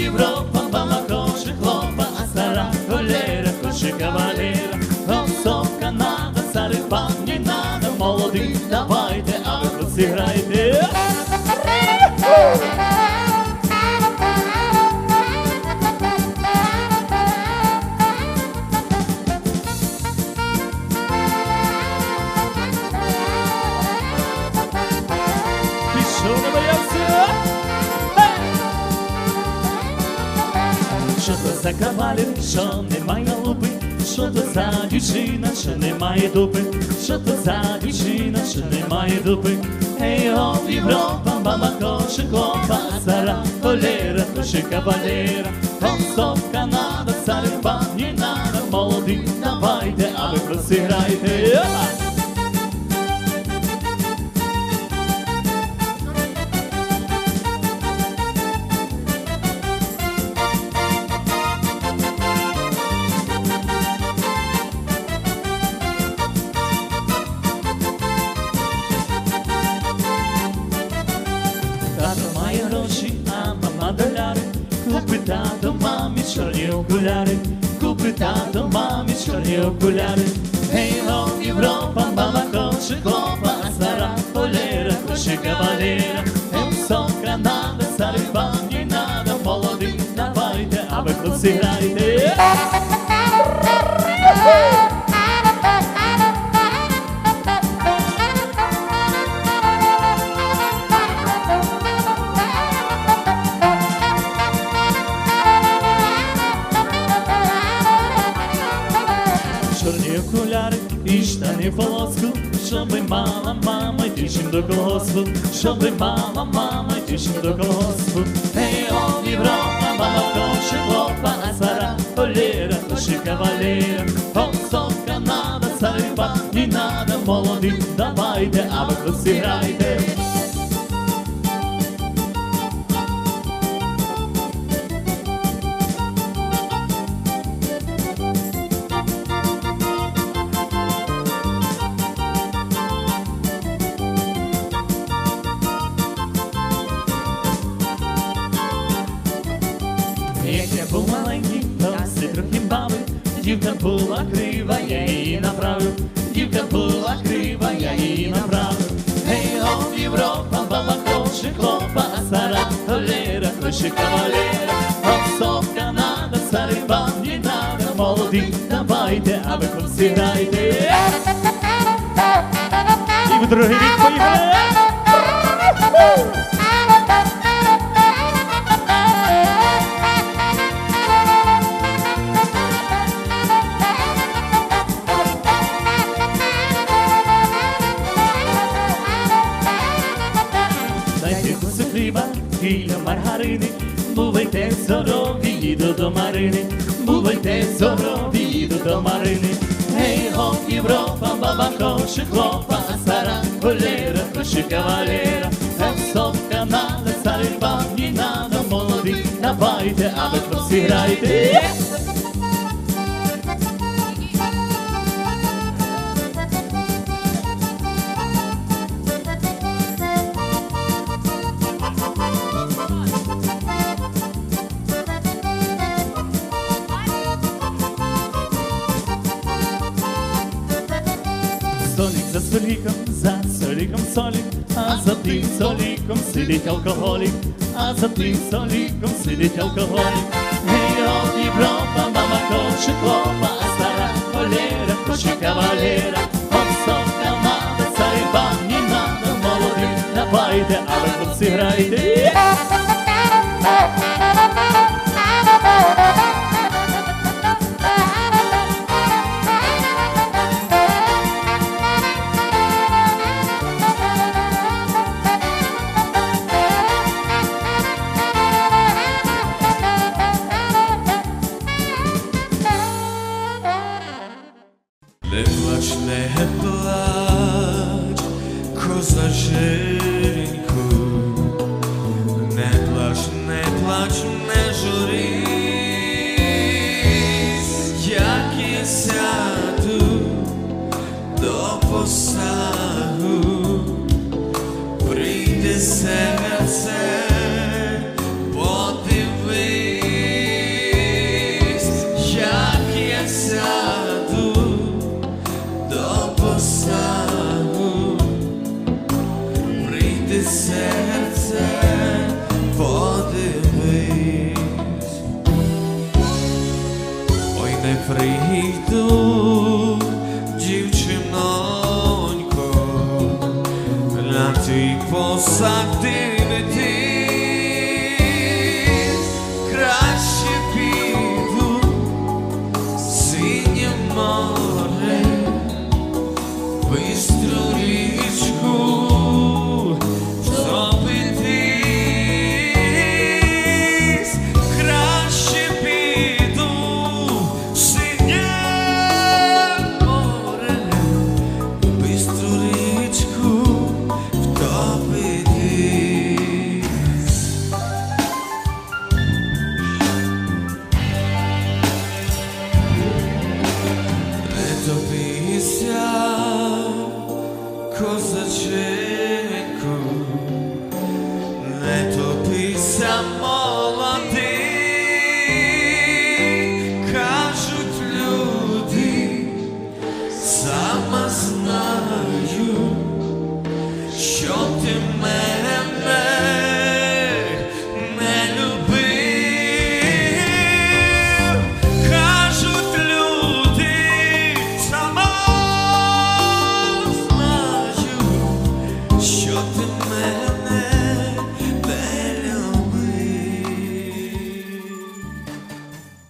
Європа, За кавалер, що немає лупи, що то за дівчина, що немає дупи, що то за дівчина, що немає дупи. Ей, о, Європа, мама хоче хлопа, а стара холера хоче кавалера. Консов, Канада, царь вам не надо, молоді, давайте, а ви. Тато чорні окуляри. Купи тато мамі чорні окуляри. Гей, го, Європа, мама хоче хлопа, а стара поліра, хоче кавалера. Емсон, Канада, старий вам не надо, молодий, давайте, аби ви тут і полоску, щоби мала мама йти чим до колгоспу, щоби мала мама йти чим до колгоспу. Ей, о, Європа, мама хоче хлопа, а стара холера хоче кавалера. сон Канада, царива, не надо, молодим, давайте, а ви тут то все дівка була крива, я її направив, дівка була крива, я її направив. Гей, о, Європа, баба хоче хлопа, а стара холера хоче кавалера. Гонсов, Канада, цари вам не надо, молоді, давайте, а ви хлопці грайте. І в другий рік поїхали. Хліба, маргарини, бувайте здорові, їду до Марини, бувайте здорові, їду до Марини. Гей, го, Європа, баба хоче хлопа, а стара холера хоче кавалера. Стоп, канали, старий вам надо, молоді, давайте, а ви грайте. Столик за столиком, за столиком солик, а за тим столиком сидить алкоголік, а за тим столиком сидить алкоголік. Гей, Європа, мама хоче хлопа, а стара холера хоче кавалера. Обсов, Канада, царі вам не надо, молоді, давайте, а ви хлопці грайте. Козаченьку, не плач, не плач, не журись, як я сяду до посагу, прийде серце не прийду, дівчинонько, на тій посади.